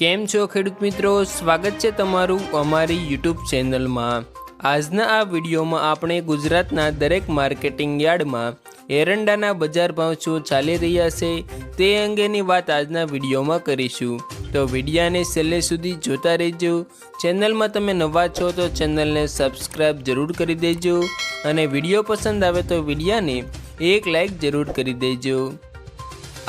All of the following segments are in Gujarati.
કેમ છો ખેડૂત મિત્રો? સ્વાગત છે તમારું અમારી યુટ્યુબ ચેનલમાં. આજના આ વિડીયોમાં આપણે ગુજરાતના દરેક માર્કેટિંગ યાર્ડમાં એરંડાના બજાર ભાવ શું ચાલી રહ્યા છે. તે અંગેની વાત આજના વિડીયોમાં કરીશું. તો વિડીયાને છેલ્લે સુધી જોતા રહેજો. ચેનલમાં તમે નવા છો તો ચેનલને સબસ્ક્રાઈબ જરૂર કરી દેજો. અને વીડિયો પસંદ આવે તો વિડીયાને એક લાઈક જરૂર કરી દેજો.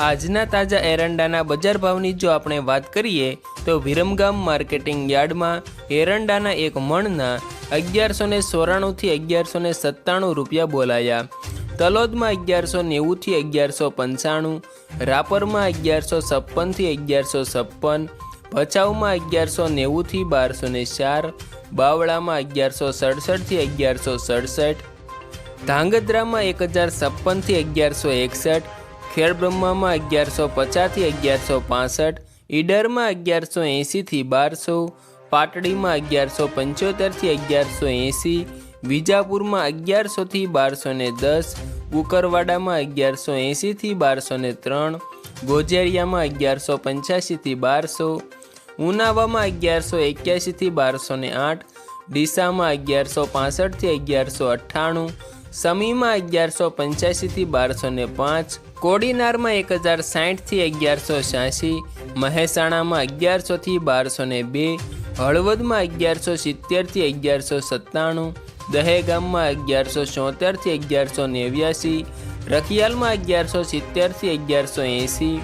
આજના તાજા એરંડાના બજાર ભાવની જો આપણે વાત કરીએ તો વિરમગામ માર્કેટિંગ યાર્ડમાં એરંડાના એક મણના અગિયારસો ને સોરાણુંથી અગિયારસો ને સત્તાણું રૂપિયા બોલાયા. તલોદમાં અગિયારસો નેવુંથી અગિયારસો પંચાણું, રાપરમાં અગિયારસો છપ્પનથી અગિયારસો છપ્પન, ભચાઉમાં અગિયારસો નેવુંથી બારસો ને ચાર, બાવળામાં અગિયારસો સડસઠથી અગિયારસો સડસઠ, ધાંગધ્રામાં એક હજાર છપ્પનથી અગિયારસો એકસઠ, ખેડબ્રહ્મામાં અગિયારસો પચાસથી અગિયારસો પાસઠ ઈડરમાં અગિયારસો એંસીથી બારસો, પાટડીમાં અગિયારસો પંચોતેરથી અગિયારસો એંસી વિજાપુરમાં અગિયારસોથી બારસો ને દસ કુકરવાડામાં અગિયારસો એંસીથી બારસો ને ત્રણ, ગોજેરિયામાં અગિયારસો પંચ્યાસીથી બારસો, ઉનાવામાં અગિયારસો એક્યાસીથી બારસો ને આઠ, ડીસામાં અગિયારસો પાસઠથી અગિયારસો અઠ્ઠાણું, સમીમાં અગિયારસો પંચ્યાસીથી બારસો ને પાંચ કોડીનારમાં એક હજાર સાઠથી અગિયારસો છ્યાસી મહેસાણામાં અગિયારસોથી બારસો ને બે, હળવદમાં અગિયારસો સિત્તેરથી અગિયારસો સત્તાણું દહેગામમાં અગિયારસો ચોતેરથી અગિયારસો નેવ્યાસી રખિયાલમાં અગિયારસો સિત્તેરથી અગિયારસો એંસી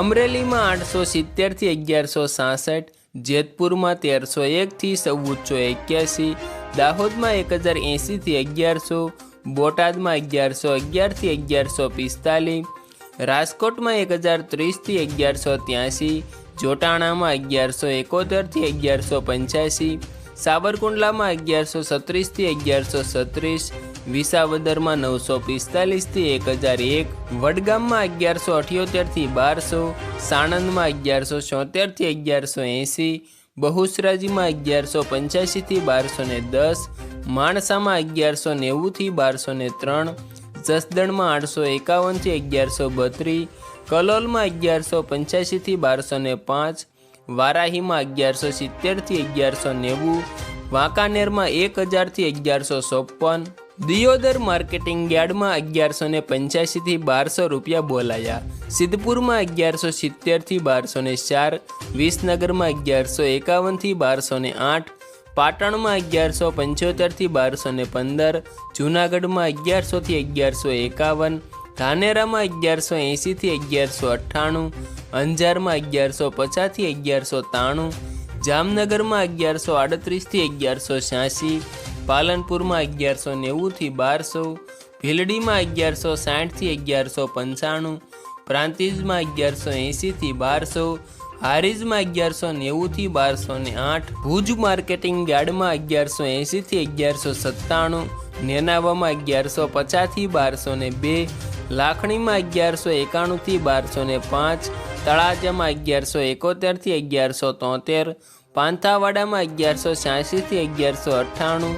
અમરેલીમાં આઠસો સિત્તેરથી અગિયારસો સાસઠ જેતપુરમાં તેરસો એકથી ચૌદસો એક્યાસી, દાહોદમાં એક હજાર એંસીથી અગિયારસો બોટાદમાં અગિયારસો અગિયારથી અગિયારસો પિસ્તાલીસ, રાજકોટમાં એક હજાર ત્રીસથી અગિયારસો ત્યાંસી, જોટાણામાં અગિયારસો એકોતેરથી અગિયારસો પંચ્યાસી, સાબરકુંડલામાં અગિયારસો સત્રીસથી અગિયારસો સત્રીસ વિસાવદરમાં નવસો પિસ્તાલીસથી એક હજાર એક, વડગામમાં અગિયારસો અઠ્યોતેરથી બારસો, સાણંદમાં અગિયારસો છોતેરથી અગિયારસો એંસી, બહુસરાજીમાં અગિયારસો પંચ્યાસીથી બારસો ને દસ માણસામાં અગિયારસો નેવુંથી બારસો ને ત્રણ, જસદણમાં આઠસો એકાવનથી અગિયારસો બત્રીસ, કલોલમાં અગિયારસો પંચ્યાસીથી બારસો ને પાંચ, વારાહીમાં અગિયારસો સિત્તેરથી અગિયારસો નેવું, વાંકાનેરમાં એક હજારથી અગિયારસો ચોપન, દિયોદર માર્કેટિંગ યાર્ડમાં અગિયારસો ને પંચ્યાસીથી બારસો રૂપિયા બોલાયા, સિદ્ધપુરમાં અગિયારસો સિત્તેરથી બારસો ને ચાર, વિસનગરમાં અગિયારસો એકાવનથી બારસો ને આઠ પાટણમાં અગિયારસો પંચોતેરથી બારસો ને પંદર, જૂનાગઢમાં અગિયારસોથી અગિયારસો એકાવન, ધાનેરામાં અગિયારસો એંસીથી અગિયારસો અઠ્ઠાણું, અંજારમાં અગિયારસો પચાસથી અગિયારસો ત્રાણું, જામનગરમાં અગિયારસો આડત્રીસથી અગિયારસો છ્યાસી પાલનપુરમાં અગિયારસો નેવુંથી બારસો, ભીલડીમાં અગિયારસો સાઠથી અગિયારસો પંચાણું, પ્રાંતિજમાં અગિયારસો એંસીથી બારસો હારીજમાં અગિયારસો નેવુંથી બારસો ને આઠ, ભુજ માર્કેટિંગ યાર્ડમાં અગિયારસો એંસીથી અગિયારસો સત્તાણું, નેનાવામાં અગિયારસો પચાસથી બારસો ને બે, લાખણીમાં અગિયારસો એકાણુંથી બારસો ને પાંચ, તળાજામાં અગિયારસો એકોતેરથી અગિયારસો તોતેર, પાંથાવાડામાં અગિયારસો છ્યાસીથી અગિયારસો અઠ્ઠાણું,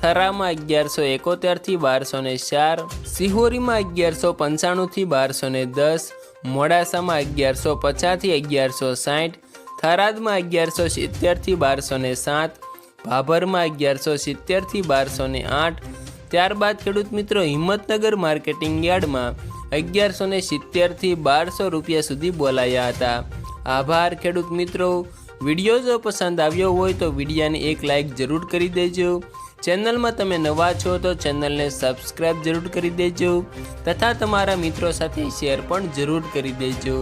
થરામાં અગિયારસો એકોતેરથી બારસો ને ચાર, સિહોરીમાં અગિયારસો પંચાણુંથી બારસો ને દસ મોડાસામાં અગિયારસો પચાસથી અગિયારસો સાઠ, થરાદમાં અગિયારસો સિત્તેરથી બારસો ને સાત, ભાભરમાં અગિયારસો સિત્તેરથી બારસો ને આઠ, ત્યારબાદ ખેડૂત મિત્રો હિંમતનગર માર્કેટિંગ યાર્ડમાં અગિયારસો ને સિત્તેરથી બારસો રૂપિયા સુધી બોલાયા હતા. આભાર ખેડૂત મિત્રો. વીડિયો જો પસંદ આવ્યો હોય તો વિડીયાને એક લાઇક જરૂર કરી દેજો. ચેનલમાં તમે નવા છો તો ચેનલને સબસ્ક્રાઈબ જરૂર કરી દેજો તથા તમારા મિત્રો સાથે શેર પણ જરૂર કરી દેજો.